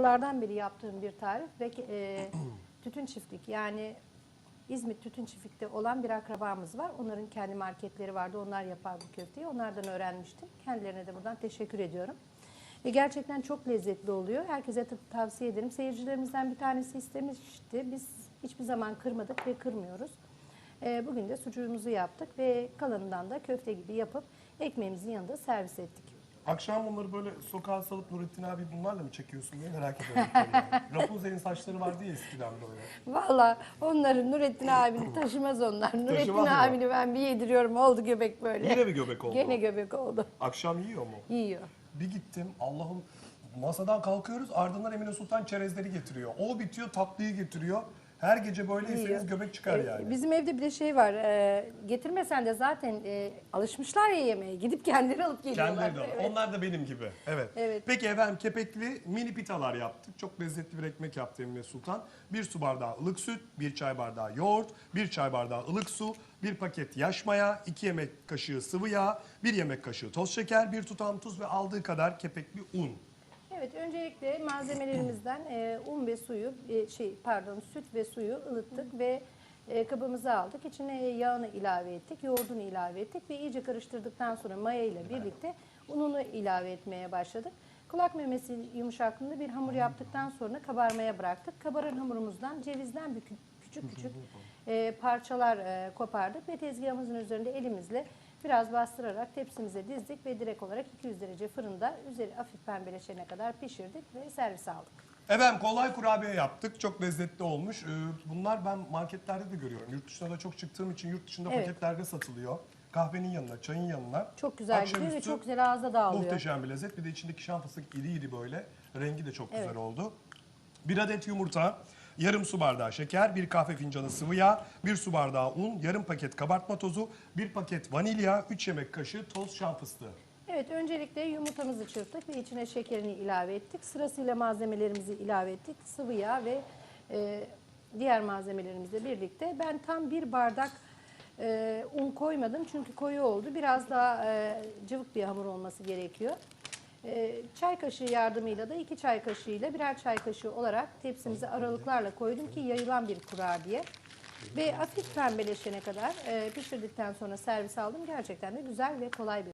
Yıllardan beri yaptığım bir tarif ve e, tütün çiftlik yani İzmit Tütün Çiftlik'te olan bir akrabamız var. Onların kendi marketleri vardı. Onlar yapar bu köfteyi. Onlardan öğrenmiştim. Kendilerine de buradan teşekkür ediyorum. Ve gerçekten çok lezzetli oluyor. Herkese tavsiye ederim. Seyircilerimizden bir tanesi istemişti. Biz hiçbir zaman kırmadık ve kırmıyoruz. E, bugün de sucuğumuzu yaptık ve kalanından da köfte gibi yapıp ekmeğimizin yanında servis ettik. Akşam bunları böyle sokağa salıp Nurettin abi bunlarla mı çekiyorsun diye merak ediyorum. Rapunzel'in saçları vardı ya eskiden böyle. Valla onları Nurettin abini taşımaz onlar. Nurettin mı? abini ben bir yediriyorum oldu göbek böyle. Yine mi göbek oldu? Gene göbek oldu. Akşam yiyor mu? Yiyor. Bir gittim Allah'ım masadan kalkıyoruz ardından Emine Sultan çerezleri getiriyor. O bitiyor tatlıyı getiriyor. Her gece böyle Yiyor. yeseniz göbek çıkar Ee, yani. Bizim evde bir de şey var. e, getirmesen de zaten e, alışmışlar ya yemeğe. Gidip kendileri alıp geliyorlar. Kendileri de var. Evet. Onlar da benim gibi. Evet. Evet. Peki efendim kepekli mini pitalar yaptık. Çok lezzetli bir ekmek yaptı Emine Sultan. Bir su bardağı ılık süt, bir çay bardağı yoğurt, bir çay bardağı ılık su, bir paket yaş maya, iki yemek kaşığı sıvı yağ, bir yemek kaşığı toz şeker, bir tutam tuz ve aldığı kadar kepekli un. Evet, öncelikle malzemelerimizden e, un ve suyu, e, şey pardon süt ve suyu ılıttık ve e, kabımıza aldık. İçine yağını ilave ettik, yoğurdunu ilave ettik ve iyice karıştırdıktan sonra maya ile birlikte ununu ilave etmeye başladık. Kulak memesi yumuşaklığında bir hamur yaptıktan sonra kabarmaya bıraktık. Kabaran hamurumuzdan cevizden bir kü- küçük küçük e, parçalar e, kopardık ve tezgahımızın üzerinde elimizle biraz bastırarak tepsimize dizdik ve direkt olarak 200 derece fırında üzeri hafif pembeleşene kadar pişirdik ve servis aldık. Efendim kolay kurabiye yaptık. Çok lezzetli olmuş. Ee, Bunlar ben marketlerde de görüyorum. Yurt dışına da çok çıktığım için yurt dışında Evet. paketlerde satılıyor. Kahvenin yanına, çayın yanına. Çok güzel gidiyor ve Akşamüstü çok güzel ağza dağılıyor. Muhteşem bir lezzet. Bir de içindeki şan fıstık iri iri böyle. Rengi de çok güzel Evet. oldu. Bir adet yumurta, yarım su bardağı şeker, bir kahve fincanı sıvı yağ, bir su bardağı un, yarım paket kabartma tozu, bir paket vanilya, 3 yemek kaşığı toz şan fıstığı. Evet öncelikle yumurtamızı çırptık ve içine şekerini ilave ettik. Sırasıyla malzemelerimizi ilave ettik. Sıvı yağ ve e, diğer malzemelerimizle birlikte. Ben tam bir bardak e, un koymadım çünkü koyu oldu. Biraz daha e, cıvık bir hamur olması gerekiyor. E, çay kaşığı yardımıyla da iki çay kaşığıyla birer çay kaşığı olarak tepsimize aralıklarla koydum ki yayılan bir kurabiye. Ve hafif pembeleşene kadar e, pişirdikten sonra servis aldım. Gerçekten de güzel ve kolay bir